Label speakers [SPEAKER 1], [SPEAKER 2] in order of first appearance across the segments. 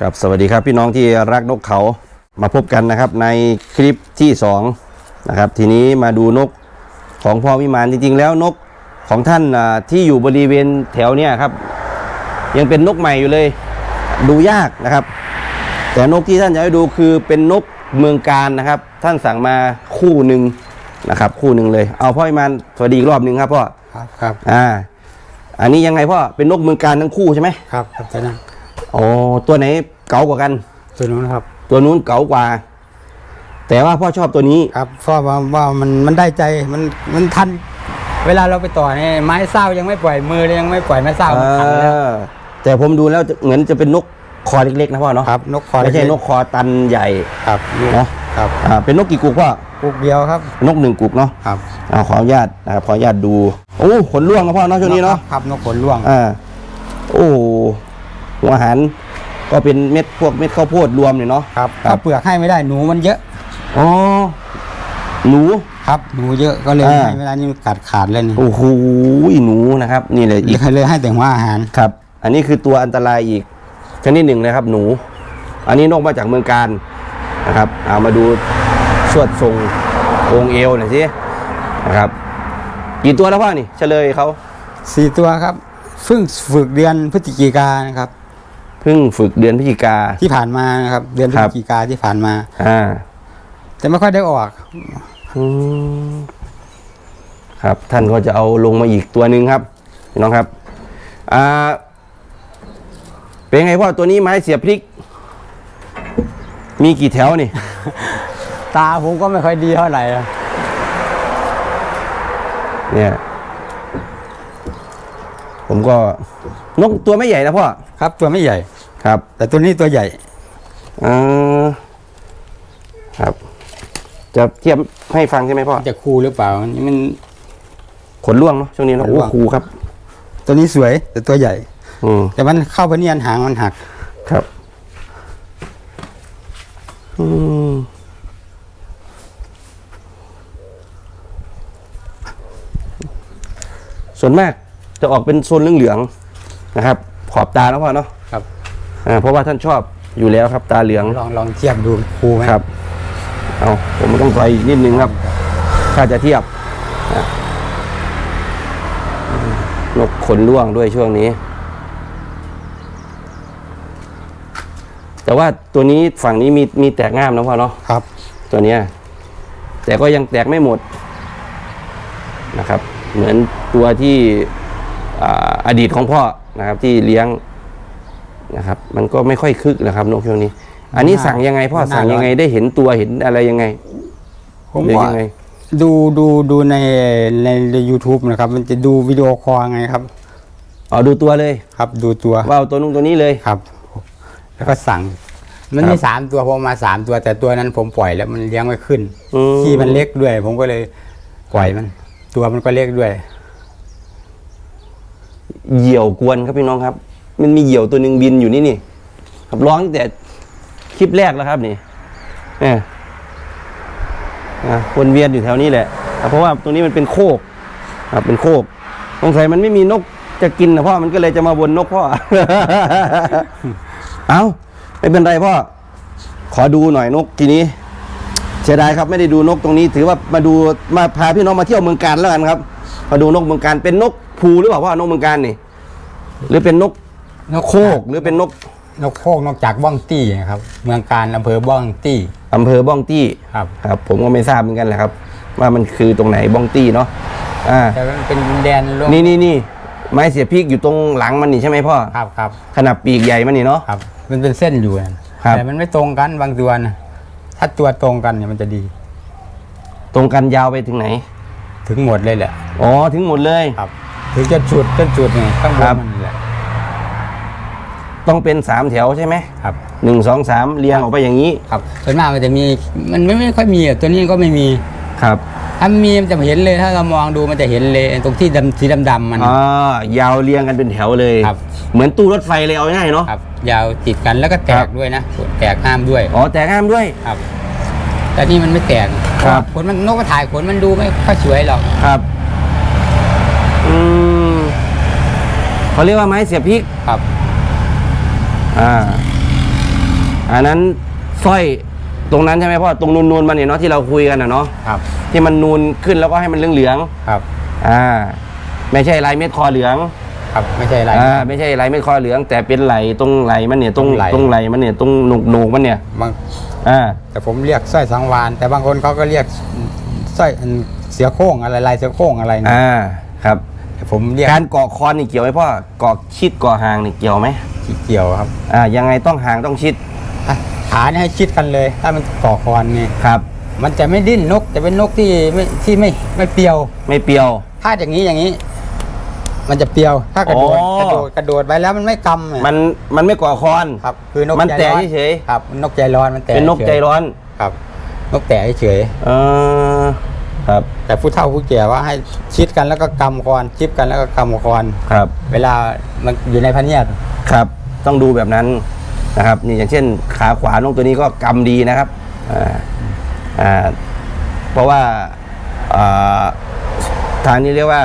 [SPEAKER 1] ครับสวัสดีครับพี่น้องที่รักนกเขามาพบกันนะครับในคลิปที่2นะครับทีนี้มาดูนกของพ่อวิมานจริงๆ แล้วนกของท่านอ่าที่อยู่บริเวณแถวเนี้ยครับ ยังเป็นนกใหม่อยู่เลย ดูยากนะครับ แต่นกที่ท่านจะให้ดูคือเป็นนกเมืองการนะครับ ท่านสั่งมาคู่หนึ่งนะครับ คู่หนึ่งเลย เอาพ่อวิมานสวัสดีอีกรอบหนึ่งครับพ่อ
[SPEAKER 2] ครับครับ
[SPEAKER 1] อ่าอันนี้ยังไงพ่อเป็นนกเมืองการทั้งคู่ใช่ไหม
[SPEAKER 2] ครับครับตัวนั้น
[SPEAKER 1] อ๋อตัวไหน เก๋ากว่ากัน
[SPEAKER 2] ตัวนู้นครับ
[SPEAKER 1] ตัวนู้นเก๋ากว่า แต่ว่าพ่อชอบตัวนี้
[SPEAKER 2] ครับเพราะว่าว่ามันมันได้ใจมันมันทัน เวลาเราไปต่อเนี่ยไม้เศร้ายังไม่ปล่อยมือเลยยังไม่ปล่อยไม้เศร้ามันทันแล้ว
[SPEAKER 1] เออแต่ผมดูแล้วจะเหมือนจะเป็นนกคอเล็กๆนะพ่อเนาะ
[SPEAKER 2] ครับนกคอ
[SPEAKER 1] ไม่ใช่
[SPEAKER 2] เล็
[SPEAKER 1] นกคอตันใหญ่
[SPEAKER 2] ครับลูก
[SPEAKER 1] เนอะ
[SPEAKER 2] ครับ
[SPEAKER 1] อ่าเป็นนกกี่กุกพ่อ
[SPEAKER 2] ลูกเดียวครับ
[SPEAKER 1] นกหนึ่งกุกเนาะ
[SPEAKER 2] ครับ
[SPEAKER 1] อ่าขออนุญาตนะครับขออนุญาตดูโอ้ขนร่วงนะพ่อเนาะช่วงนี้เนาะ
[SPEAKER 2] ครับนกขนล่วง
[SPEAKER 1] อ่า โอ้หัวอาหาร ก็เป็นเม็ดพวกเม็ดข้าวโพดรวมเนี่ยเนาะ
[SPEAKER 2] ครับ
[SPEAKER 1] ครับ
[SPEAKER 2] ถ้าเปลือกให้ไม่ได้หนูมันเยอะ
[SPEAKER 1] อ๋อหนู
[SPEAKER 2] ครับหนูเยอะก็เลย
[SPEAKER 1] อ่า
[SPEAKER 2] ให้เวลานี้มันกัดขาดเลยนี่
[SPEAKER 1] โอ้โหหนูนะครับ นี่เลยอีก
[SPEAKER 2] เลยให้แต่หัวอาหาร
[SPEAKER 1] ครับ อันนี้คือตัวอันตรายอีกชนิดหนึ่งนะครับ หนู อันนี้นกมาจากเมืองการนะครับเอามาดูสวดทรงองค์เอวหน่อยสินะครับกี่ตัวแล้วพ่อนี่เฉลยเขา
[SPEAKER 2] สี่ตัวครับเพิ่งฝึกเดือนพฤศจิกานะครับ
[SPEAKER 1] เพิ่งฝึกเดือนพฤศจิกา
[SPEAKER 2] ที่ผ่านมานะครับ เดือนพฤ
[SPEAKER 1] ครั
[SPEAKER 2] ศ
[SPEAKER 1] บ
[SPEAKER 2] จิกาที่ผ่านมา
[SPEAKER 1] อ่า
[SPEAKER 2] แต่ไม่ค่อยได้ออก
[SPEAKER 1] อืมครับ ท่านก็จะเอาลงมาอีกตัวหนึ่งครับพี่น้องครับ อ่า เป็นไงพ่อตัวนี้ไม้เสียบพริก มีกี่แถวนี่
[SPEAKER 2] ตาผมก็ไม่ค่อยดีเท่าไหร่อะ
[SPEAKER 1] เนี่ยผมก็นกตัวไม่ใหญ่นะพ่อ
[SPEAKER 2] ครับ ตัวไม่ใหญ่
[SPEAKER 1] ครับ
[SPEAKER 2] แต่ตัวนี้ตัวใหญ่
[SPEAKER 1] อ่าครับ จะเทียบให้ฟังใช่ไหมพ่อ
[SPEAKER 2] จะคูหรือเปล่าอันนี้มัน
[SPEAKER 1] ขนร่วงเนาะช่วงนี้เนาะ
[SPEAKER 2] ขน
[SPEAKER 1] โอ้
[SPEAKER 2] ร่วง
[SPEAKER 1] ครูครับ
[SPEAKER 2] ตัวนี้สวยแต่ตัวใหญ่
[SPEAKER 1] อืม
[SPEAKER 2] แต่มันเข้าไปเนียนหางมันหัก
[SPEAKER 1] ครับ อืมส่วนมากจะออกเป็นโซนเหลืองๆนะครับ ขอบตาแล้วพ่อเนาะ
[SPEAKER 2] ครับ
[SPEAKER 1] อ่าเพราะว่าท่านชอบอยู่แล้วครับ ตาเหลือง
[SPEAKER 2] ลองลองเทียบดูคูไหม
[SPEAKER 1] ครับ เอาผมต้องไปอีกนิดนึงครับ ถ้าจะเทียบอะนกขนร่วงด้วยช่วงนี้ แต่ว่าตัวนี้ฝั่งนี้มีมีแตกง่ามนะพ่อเนาะ
[SPEAKER 2] ครับ
[SPEAKER 1] ตัวเนี้ยแต่ก็ยังแตกไม่หมดนะครับ เหมือนตัวที่อ่าอดีตของพ่อนะครับที่เลี้ยง นะครับ มันก็ไม่ค่อยคึกนะครับนกช่วงนี้ อันนี้สั่งยังไงพ่อสั่งยังไงได้เห็นตัวเห็นอะไรยังไง
[SPEAKER 2] ผม
[SPEAKER 1] หรือ
[SPEAKER 2] ว่า
[SPEAKER 1] ยังไง
[SPEAKER 2] ดูดูดูในในใน u t u b e นะครับ มันจะดูวิดีโอคอลไงครับ
[SPEAKER 1] อ๋อดูตัวเลย
[SPEAKER 2] ครับ ดูตัว
[SPEAKER 1] ว่าเอาตัวนู้นตัวนี้เลย
[SPEAKER 2] ครับ แล้วก็สั่ง มัน
[SPEAKER 1] ครับ
[SPEAKER 2] มีสามตัวผมมาสามตัว แต่ตัวนั้นผมปล่อยแล้วมันเลี้ยงไม่ขึ้น
[SPEAKER 1] อืม
[SPEAKER 2] ที่มันเล็กด้วย ผมก็เลยปล่อยมัน ตัวมันก็เล็กด้วย
[SPEAKER 1] เหยี่ยวกวนครับพี่น้องครับ มันมีเหยี่ยวตัวหนึ่งบินอยู่นี่นี่ครับร้องแต่คลิปแรกแล้วครับนี่เนี่ยอะวนเวียนอยู่แถวนี้แหละ เพราะว่าตรงนี้มันเป็นโคกครับเป็นโคกสงสัยมันไม่มีนกจะกินนะพ่อมันก็เลยจะมาวนนกพ่อ เอาไม่เป็นไรพ่อ ขอดูหน่อยนกทีนี้เสียดายครับไม่ได้ดูนกตรงนี้ ถือว่ามาดูมาพาพี่น้องมาเที่ยวเมืองการแล้วกันครับ มาดูนกเมืองการเป็นนกภูหรือเปล่าพ่อนกเมืองการนี่ หรือเป็นนก
[SPEAKER 2] นก
[SPEAKER 1] โคกหรือเป็นนก
[SPEAKER 2] นกโคกนอกจากบ้องตี้นะครับ เมืองการอำเภอบ้องตี้
[SPEAKER 1] อำเภอบ้องตี้
[SPEAKER 2] ครับ
[SPEAKER 1] ครับ ผมก็ไม่ทราบเหมือนกันแหละครับ ว่ามันคือตรงไหนบ้องตี้เนาะอ่า
[SPEAKER 2] แต่มันเป็นดินแดนร่วม
[SPEAKER 1] นี่นี่นี่ไม้เสียบพริกอยู่ตรงหลังมันนี่ใช่ไหมพ่อ
[SPEAKER 2] ครับครับ
[SPEAKER 1] ขนาดปีกใหญ่มันนี่เนาะ
[SPEAKER 2] ครับ มันเป็นเส้นอยู่นะครับแต่มันไม่ตรงกันบางตัวนะถ้าตัวตรงกันเนี่ยมันจะดี
[SPEAKER 1] ตรงกันยาวไปถึงไหน
[SPEAKER 2] ถึงหมดเลยแหละ
[SPEAKER 1] อ๋อถึงหมดเลย
[SPEAKER 2] ครับ ถึงจะจุดจนจุดเนี่ยข้างบ
[SPEAKER 1] ครั
[SPEAKER 2] น
[SPEAKER 1] บ
[SPEAKER 2] มันแหละ
[SPEAKER 1] ต้องเป็นสามแถวใช่ไหม
[SPEAKER 2] ครับ
[SPEAKER 1] หนึ่งสองสามเรียงออกไปอย่างนี้
[SPEAKER 2] ครับส่วนมากมันจะมีมันไม่ไม่ค่อยมีอะตัวนี้ก็ไม่มี
[SPEAKER 1] ครับ
[SPEAKER 2] ถ้ามีมันจะเห็นเลยถ้าเรามองดูมันจะเห็นเลยตรงที่ดำสีดำๆมัน
[SPEAKER 1] อ่ายาวเรียงกันเป็นแถวเลย
[SPEAKER 2] ครับ
[SPEAKER 1] เหมือนตู้รถไฟเลยเอาง่ายๆเนาะ
[SPEAKER 2] ครับยาวติดกันแล้วก็แต
[SPEAKER 1] ครั
[SPEAKER 2] ก
[SPEAKER 1] บ
[SPEAKER 2] ด้วยนะ แตกห้ามด้วย
[SPEAKER 1] อ๋อแต่ห้ามด้วย
[SPEAKER 2] ครับ แต่นี่มันไม่แตก
[SPEAKER 1] ครับ
[SPEAKER 2] ขนมันนกกระถ่ายขนมันดูไม่ค่อยสวยหรอก
[SPEAKER 1] ครับอืมเขาเรียกว่าไม้เสียบพริก
[SPEAKER 2] ครับ
[SPEAKER 1] อ่า อันนั้นสร้อยตรงนั้นใช่ไหมพ่อตรงนูนๆมันเนี่ยเนาะที่เราคุยกันนะเนาะ
[SPEAKER 2] ครับ
[SPEAKER 1] ที่มันนูนขึ้นแล้วก็ให้มันเหลือง
[SPEAKER 2] ครับ
[SPEAKER 1] ๆอ่า ไม่ใช่ลายเม็ดคอเหลือง
[SPEAKER 2] ครับไม่ใช่อะไร
[SPEAKER 1] อ่าไม่ใช่ลายเม็ดคอเหลือง แต่เป็นไหลตรงไหลมันเนี่ยตรง
[SPEAKER 2] ไหล่
[SPEAKER 1] ตรงไหลมันเนี่ยตรงหนุกหนกๆมันเนี่ย
[SPEAKER 2] บาง
[SPEAKER 1] อ่า
[SPEAKER 2] แต่ผมเรียกสร้อยสังวานแต่บางคนเขาก็เรียกสร้อยอันเสือโคร่งอะไรลายเสือโคร่งอะไรนะ
[SPEAKER 1] อ่าครับ
[SPEAKER 2] แต่ผมเรียก
[SPEAKER 1] การเกาะคอนนี่เกี่ยวไหมพ่อเกาะชิดเกาะหางนี่เกี่ยวไหม
[SPEAKER 2] เกี่ยวครับ
[SPEAKER 1] อ่ายังไงต้องหางต้องชิด
[SPEAKER 2] อะขาเนี่ยให้ชิดกันเลย ถ้ามันก่อคอนนี่
[SPEAKER 1] ครับ
[SPEAKER 2] มันจะไม่ดิ้นนกจะเป็นนกที่ไม่ที่ไม่ไม่เปรียว
[SPEAKER 1] ไม่เปรียว
[SPEAKER 2] ถ้าอย่างนี้อย่างนี้ มันจะเปรียว ถ้ากระโดด
[SPEAKER 1] อ๋อ
[SPEAKER 2] กระโดดกระโดดไปแล้วมันไม่กำอะ
[SPEAKER 1] มันมันไม่เกาะคอน
[SPEAKER 2] ครับคือนก
[SPEAKER 1] มัน
[SPEAKER 2] ใจ
[SPEAKER 1] แตะ
[SPEAKER 2] ร้อน
[SPEAKER 1] เฉย
[SPEAKER 2] ครับมันนกใจร้อนมันแตะ
[SPEAKER 1] เป็นนกใจ
[SPEAKER 2] ฉย
[SPEAKER 1] ร้อน
[SPEAKER 2] ครับ นกแตะเฉย
[SPEAKER 1] เออครับ
[SPEAKER 2] แต่ผู้เฒ่าผู้แก่ว่าให้ชิดกันแล้วก็กำคอนชิดกันแล้วก็กำคอน
[SPEAKER 1] ครับ
[SPEAKER 2] เวลามันอยู่ในพะเนียด
[SPEAKER 1] ครับต้องดูแบบนั้นนะครับนี่อย่างเช่นขาขวานกตัวนี้ก็กำดีนะครับเพราะว่าทางนี้เรียกว่า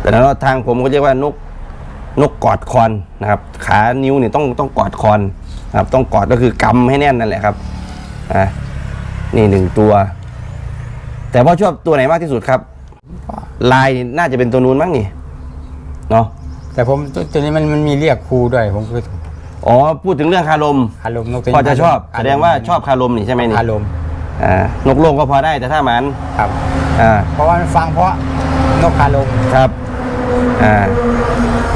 [SPEAKER 1] แต่นั้นว่าทางผมก็เรียกว่านกนกกอดคอนนะครับ ขานิ้วเนี่ยต้องต้องกอดคอนนะครับ ต้องกอดก็คือกำให้แน่นนั่นแหละครับอ่านี่หนึ่งตัว แต่พ่อชอบตัวไหนมากที่สุดครับ ลายนี่น่าจะเป็นตัวนู้นมั้งนี่เนาะ
[SPEAKER 2] แต่ผมตัวตัวนี้มันมันมีเรียกครูด้วย ผมคือ
[SPEAKER 1] อ๋อพูดถึงเรื่องคารม
[SPEAKER 2] คารมนกตัวนี้
[SPEAKER 1] พอจะชอบ
[SPEAKER 2] ครม
[SPEAKER 1] แสดงว่าชอบคารมนี่ใช่ไหมนี่
[SPEAKER 2] คารม
[SPEAKER 1] อ่านกโลกก็พอได้แต่ถ้าหมัน
[SPEAKER 2] ครับ
[SPEAKER 1] อ่า
[SPEAKER 2] เพราะว่ามันฟังเพราะนกคารม
[SPEAKER 1] ครับอ่า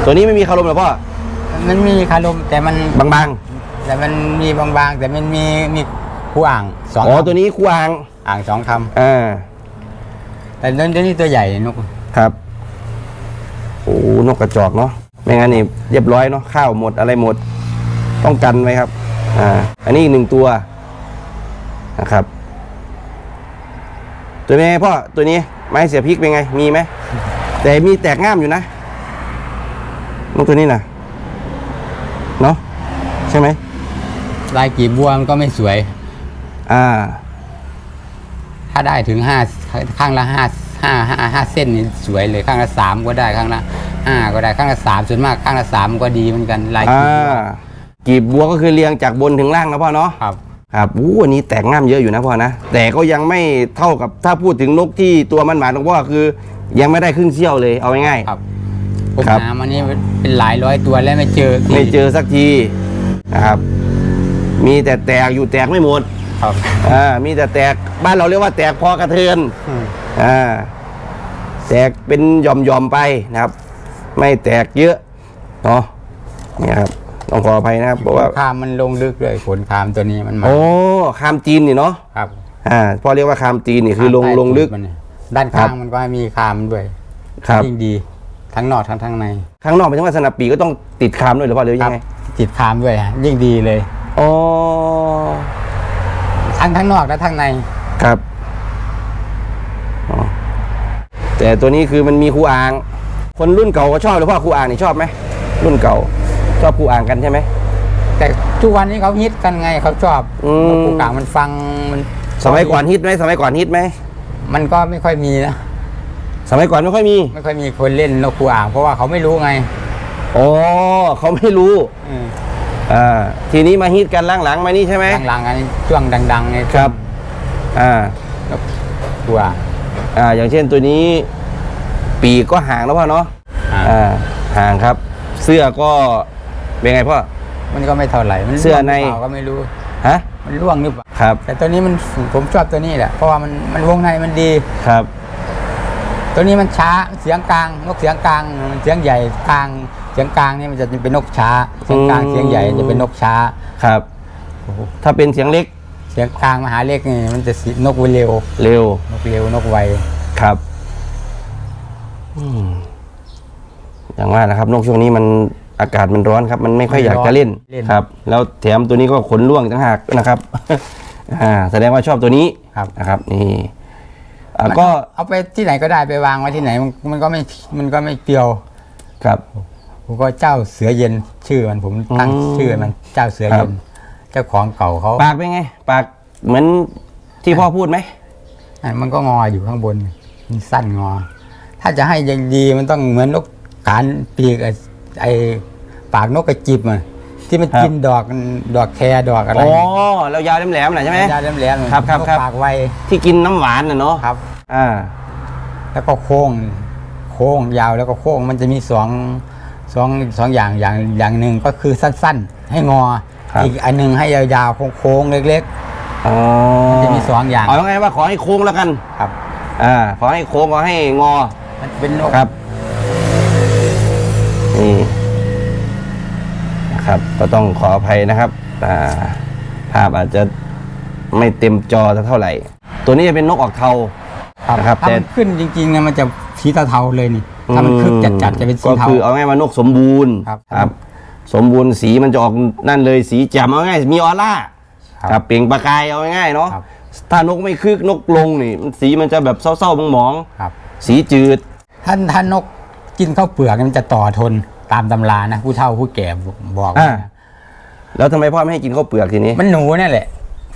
[SPEAKER 1] ตัวนี้ไม่มีคารมเหรอพ่อ
[SPEAKER 2] มันมีคารมแต่มัน
[SPEAKER 1] บาง
[SPEAKER 2] แต่มันมีบางๆ แต่มันมีมีคู่อ่างสอง
[SPEAKER 1] ๆอ๋อ
[SPEAKER 2] คำ
[SPEAKER 1] ตัวนี้คู่อ่าง
[SPEAKER 2] อ่างสองค
[SPEAKER 1] อ่าำ
[SPEAKER 2] แต่ตัวนี้ตัวใหญ่นก
[SPEAKER 1] ครับโอ้นกกระจอกเนาะไม่งั้นนี่เรียบร้อยเนาะข้าวหมดอะไรหมด ต้องกันไว้ครับอ่าอันนี้อีกหนึ่งตัวนะครับ ตัวเป็นไงพ่อตัวนี้ไม้เสียพริกเป็นไง มีไหมแต่มีแตกง่ามอยู่นะนกตัวนี้นะเนาะใช่ไหม
[SPEAKER 2] ลายกีบบัวมันก็ไม่สวย
[SPEAKER 1] อ่า
[SPEAKER 2] ถ้าได้ถึงห้าข้างละห้า ห้าห้าห้าเส้นนี่สวยเลยข้างละสามก็ได้ข้างละห้าก็ได้ข้างละสามส่วนมากข้างละสามก็ดีเหมือนกันลาย
[SPEAKER 1] อ่า
[SPEAKER 2] กีบบัว
[SPEAKER 1] กีบบัวก็คือเรียงจากบนถึงล่างนะพ่อเนาะ
[SPEAKER 2] ครับ
[SPEAKER 1] ครับอู้อันนี้แตกง่ามเยอะอยู่นะพ่อนะแต่ก็ยังไม่เท่ากับถ้าพูดถึงนกที่ตัวมันหมาตรงพ่อคือ ยังไม่ได้ครึ่งเซี่ยวเลยเอาง่าย
[SPEAKER 2] ครับผม
[SPEAKER 1] ครับ
[SPEAKER 2] หามันนี่เป็นหลายร้อยตัวแล้วไม่เจอ
[SPEAKER 1] ๆไม่เจอสักทีนะครับ มีแต่แตกอยู่แตกไม่หมด
[SPEAKER 2] ครับ
[SPEAKER 1] อ่ามีแต่แตกบ้านเราเรียกว่าแตกพอกระเทือน
[SPEAKER 2] อืม
[SPEAKER 1] อ่าแตกเป็นหย่อมๆไปนะครับ ไม่แตกเยอะเนาะเนี่ยครับต้องขออภัยนะครับเพราะว่า
[SPEAKER 2] คามมันลงลึกเลยขนคามตัวนี้มันมา
[SPEAKER 1] โอ้คามจีนนี่เนาะ
[SPEAKER 2] ครับ
[SPEAKER 1] อ่าพ่อเรียกว่าคามจีนนี่คือลง
[SPEAKER 2] ใต้
[SPEAKER 1] ลงลึก
[SPEAKER 2] มันเนี่ยด้าน
[SPEAKER 1] ครั
[SPEAKER 2] ข้า
[SPEAKER 1] บ
[SPEAKER 2] งมันก็ให้มีคามด้วย
[SPEAKER 1] ครับ
[SPEAKER 2] ยิ่งดีทั้งนอกทั้งทั้งใน
[SPEAKER 1] ข้างนอกเป็นว่าสนับปีกก็ต้องติดคามด้วยหรือเปล่าหรือยังไง
[SPEAKER 2] ติดคามด้วยฮะยิ่งดีเลย
[SPEAKER 1] อ๋อ
[SPEAKER 2] ทั้งทั้งนอกและทั้งใน
[SPEAKER 1] ครับอ๋อ แต่ตัวนี้คือมันมีครูอ่าง คนรุ่นเก่าก็ชอบหรือว่าครูอ่างนี่ชอบไหมรุ่นเก่าชอบครูอ่างกันใช่ไหม
[SPEAKER 2] แต่ทุกวันนี้เขาฮิตกันไงเขาชอบ
[SPEAKER 1] อืม
[SPEAKER 2] นกปูกลางมันฟังมัน
[SPEAKER 1] สมัยก่อนฮิตไหมสมัยก่อนฮิตไหม
[SPEAKER 2] มันก็ไม่ค่อยมีนะ
[SPEAKER 1] สมัยก่อนไม่ค่อยมี
[SPEAKER 2] ไม่ค่อยมีคนเล่นนกปูอ่าง เพราะว่าเขาไม่รู้ไง
[SPEAKER 1] อ๋อเขาไม่รู้
[SPEAKER 2] อืม
[SPEAKER 1] อ่าทีนี้มาฮิตกันหลังๆมานี่ใช่ไหม
[SPEAKER 2] หลังๆอันนี้ช่วงดังๆไง
[SPEAKER 1] ครับอ่า
[SPEAKER 2] นกปูอ่าง
[SPEAKER 1] อ่าอย่างเช่นตัวนี้ปีกก็ห่างแล้วพ่อเนาะ
[SPEAKER 2] อ่า
[SPEAKER 1] อ่าห่างครับ เสื้อก็เป็นไงพ่อ
[SPEAKER 2] มันก็ไม่เท่าไหร่มัน
[SPEAKER 1] เสื้อใน
[SPEAKER 2] ร่วงหรือเปล่าก็ไม่รู้
[SPEAKER 1] ฮะ
[SPEAKER 2] มันร่วงหรือเปล่า
[SPEAKER 1] ครับ
[SPEAKER 2] แต่ตัวนี้มันผมชอบตัวนี้แหละเพราะว่ามันมันวงในมันดี
[SPEAKER 1] ครับ
[SPEAKER 2] ตัวนี้มันช้าเสียงกลางนกเสียงกลางมันเสียงใหญ่กลางเสียงกลางนี่มันจะเป็นนกช้าเสียงกลาง
[SPEAKER 1] อืม
[SPEAKER 2] เสียงใหญ่จะเป็นนกช้า
[SPEAKER 1] ครับ ถ้าเป็นเสียงเล็ก
[SPEAKER 2] เสียงกลางมหาเล็กนี่มันจะสินกเร็ว
[SPEAKER 1] เร็ว
[SPEAKER 2] นกเร็วนกไว
[SPEAKER 1] ครับ อืมอย่างว่านะครับนกช่วงนี้มันอากาศมันร้อนครับ มันไม่ค่อยอยากจะเล่น ครับ แล้วแถมตัวนี้ก็ขนร่วงต่างหากนะครับ อ่า แสดงว่าชอบตัวนี้
[SPEAKER 2] ครับ
[SPEAKER 1] นะครับ นี่อ่าก็
[SPEAKER 2] เอาไปที่ไหนก็ได้ไปวางไว้ที่ไหนมันมันก็ไม่มันก็ไม่เปรียว
[SPEAKER 1] ครับ
[SPEAKER 2] ผมก็เจ้าเสือเย็นชื่อมันผมตั้ง
[SPEAKER 1] อืม
[SPEAKER 2] ชื่อมันเจ้าเสือ
[SPEAKER 1] ครั
[SPEAKER 2] เย็
[SPEAKER 1] บ
[SPEAKER 2] นเจ้าของเก่าเขา
[SPEAKER 1] ปากเป็นไง ปากเหมือนที่พ่อพูดไหม
[SPEAKER 2] อะมันก็งออยู่ข้างบนมันสั้นงอ ถ้าจะให้ยังดีมันต้องเหมือนนกขานปีกไอ้ไอ้ปากนกกระจิบมันที่มัน
[SPEAKER 1] ครับ
[SPEAKER 2] กินดอกดอกแครดอกอะไร
[SPEAKER 1] อ๋อแล้วยาวแหลมๆน่ะใช่ไหม
[SPEAKER 2] ยาแหลมๆ
[SPEAKER 1] ครับครับครับ
[SPEAKER 2] ปากไว
[SPEAKER 1] ที่กินน้ำหวานน่ะเนาะ
[SPEAKER 2] ครับ
[SPEAKER 1] อ่า
[SPEAKER 2] แล้วก็โค้ง โค้งยาวแล้วก็โค้งมันจะมีสองสองสองอย่างอย่างอย่างหนึ่งก็คือสั้น ๆ ให้งอ
[SPEAKER 1] ครับ
[SPEAKER 2] อีกอันหนึ่งให้ยาวๆโค้งๆเล็ก
[SPEAKER 1] อ๋อ
[SPEAKER 2] มันจะมีสองอย่าง
[SPEAKER 1] เอาไงว่าขอให้โค้งแล้วกัน
[SPEAKER 2] ๆครับ
[SPEAKER 1] อ่าขอให้โค้งขอให้งอ
[SPEAKER 2] มันเป็นนก
[SPEAKER 1] ครับนี่นะครับก็ต้องขออภัยนะครับอ่าภาพอาจจะไม่เต็มจอสักเท่าไหร่ ตัวนี้จะเป็นนกออกเทา
[SPEAKER 2] ครับ
[SPEAKER 1] นะครับ
[SPEAKER 2] ถ้า
[SPEAKER 1] แต่
[SPEAKER 2] มันขึ้นจริงๆนะมันจะสีเทาๆเลยนี่ ถ้ามันคึกจัดๆจะเป็นสี
[SPEAKER 1] ก็
[SPEAKER 2] เทา
[SPEAKER 1] คือเอาง่ายว่านกสมบูรณ์
[SPEAKER 2] ครับ
[SPEAKER 1] ครับ สมบูรณ์สีมันจะออกนั่นเลยสีแจ่มเอาง่ายมีออร่า
[SPEAKER 2] ครับ
[SPEAKER 1] ครับเปล่งประกายเอาง่ายๆเนาะ
[SPEAKER 2] ครับ
[SPEAKER 1] ถ้านกไม่คึกนกลงนี่มันสีมันจะแบบเศร้าๆมอง
[SPEAKER 2] ครับ
[SPEAKER 1] ๆสีจืด
[SPEAKER 2] ท่านท่านนกกินข้าวเปลือกมันจะต่อทนตามตำรานะผู้เฒ่าผู้แก่บอก
[SPEAKER 1] อ่าแล้วทำไมพ่อไม่ให้กินข้าวเปลือกทีนี้
[SPEAKER 2] มันหนูนั่นแหละ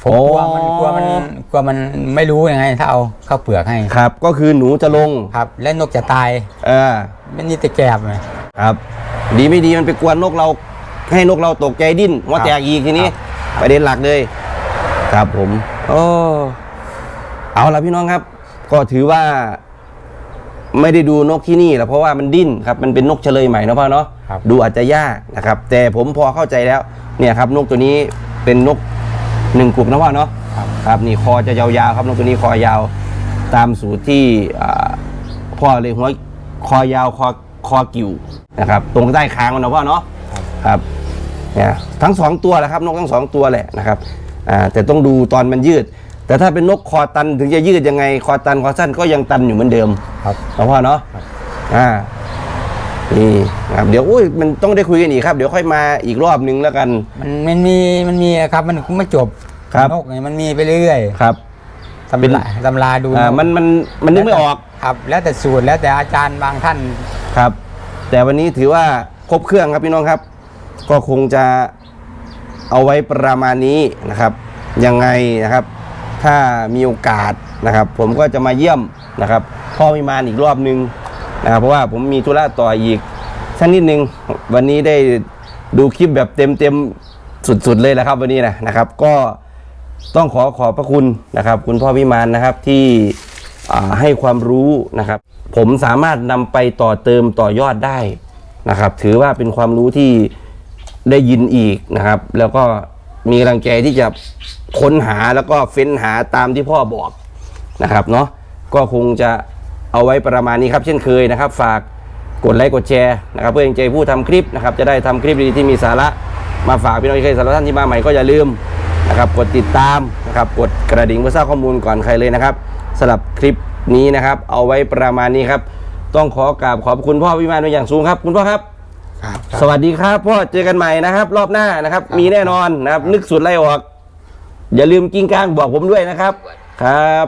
[SPEAKER 2] ผมกลัวมัน
[SPEAKER 1] อ๋อ
[SPEAKER 2] กลัวมันกลัวมันไม่รู้ยังไง ถ้าเอาข้าวเปลือกให้
[SPEAKER 1] ครับ ก็คือหนูจะลง
[SPEAKER 2] ครับ และนกจะตาย
[SPEAKER 1] เออ
[SPEAKER 2] มันนี่แต่แกบไง
[SPEAKER 1] ครับ ดีไม่ดีมันไปกวนนกเรา ให้นกเราตกใจดิ้นหัว่า
[SPEAKER 2] ครับ
[SPEAKER 1] แตกอีกทีนี้
[SPEAKER 2] ครับ
[SPEAKER 1] ประเด็นหลักเลย ครับผมโอ้เอาละพี่น้องครับ ก็ถือว่า ไม่ได้ดูนกที่นี่แหละเพราะว่ามันดิ้นครับ มันเป็นนกเฉลยใหม่เนาะพ่อเนาะ
[SPEAKER 2] ครับ
[SPEAKER 1] ดูอาจจะยากนะครับ แต่ผมพอเข้าใจแล้ว เนี่ยครับ นกตัวนี้เป็นนก หนึ่งกลุ่มนะพ่อเนาะ
[SPEAKER 2] ครับ
[SPEAKER 1] ครับนี่คอจะยาวๆครับนกตัวนี้คอยาวตามสูตรที่อ่าพ่อเลยหัวคอยาวคอคอกิ่วนะครับ ตรงใต้คางมันนะพ่อเนาะครับเนี่ยทั้งสองตัวแหละครับนกทั้งสองตัวแหละนะครับอ่าแต่ต้องดูตอนมันยืด แต่ถ้าเป็นนกคอตันถึงจะยืดยังไง คอตันคอสั้นก็ยังตันอยู่เหมือนเดิม
[SPEAKER 2] ครับ
[SPEAKER 1] นะพ่อเนาะอ่า นี่นะครับเดี๋ยวอุ้ยมันต้องได้คุยกันอีกครับ เดี๋ยวค่อยมาอีกรอบนึงแล้วกัน
[SPEAKER 2] มันมันมีมันมีครับมันไม่จบ
[SPEAKER 1] ครับ
[SPEAKER 2] นกเนี่ยมันมีไปเรื่อย
[SPEAKER 1] ครับ
[SPEAKER 2] ๆตำราตำราดู
[SPEAKER 1] อ่าน
[SPEAKER 2] ก
[SPEAKER 1] มันมันมันนึกไม่ออก
[SPEAKER 2] ครับ แล้วแต่สูตรแล้วแต่อาจารย์บางท่าน
[SPEAKER 1] ครับ แต่วันนี้ถือว่าครบเครื่องครับพี่น้องครับ ก็คงจะเอาไว้ประมาณนี้นะครับยังไงนะครับ ถ้ามีโอกาสนะครับ ผมก็จะมาเยี่ยมนะครับพ่อวิมานอีกรอบนึง นะครับเพราะว่าผมมีธุระต่ออีกสักนิดนึงวันนี้ได้ดูคลิปแบบเต็มเต็มๆสุดๆเลยแหละครับ วันนี้นะนะครับ ก็ต้องขอขอบพระคุณนะครับ คุณพ่อวิมานนะครับที่ให้ความรู้นะครับ ผมสามารถนำไปต่อเติมต่อยอดได้นะครับ ถือว่าเป็นความรู้ที่ได้ยินอีกนะครับ แล้วก็มีกำลังใจที่จะค้นหาแล้วก็เฟ้นหาตามที่พ่อบอกนะครับเนาะก็คงจะ เอาไว้ประมาณนี้ครับเช่นเคยนะครับ ฝากกดไลค์กดแชร์นะครับเพื่อเป็นใจผู้ทำคลิปนะครับจะได้ทำคลิปดีๆที่มีสาระมาฝากพี่น้องที่เคยสารบท่านที่มาใหม่ก็อย่าลืมนะครับกดติดตามนะครับกดกระดิ่งเพื่อทราบข้อมูลก่อนใครเลยนะครับสำหรับคลิปนี้นะครับ เอาไว้ประมาณนี้ครับ ต้องขอกราบขอบคุณพ่อวิมานเป็นอย่างสูงครับ คุณพ่อครับ
[SPEAKER 2] ครับ
[SPEAKER 1] สวัสดีครับพ่อเจอกันใหม่นะครับ รอบหน้านะครับ มีแน่นอนนะครับ นึกสุดไล่ออก อย่าลืมกิ้งก้างบอกผมด้วยนะครับ ครับ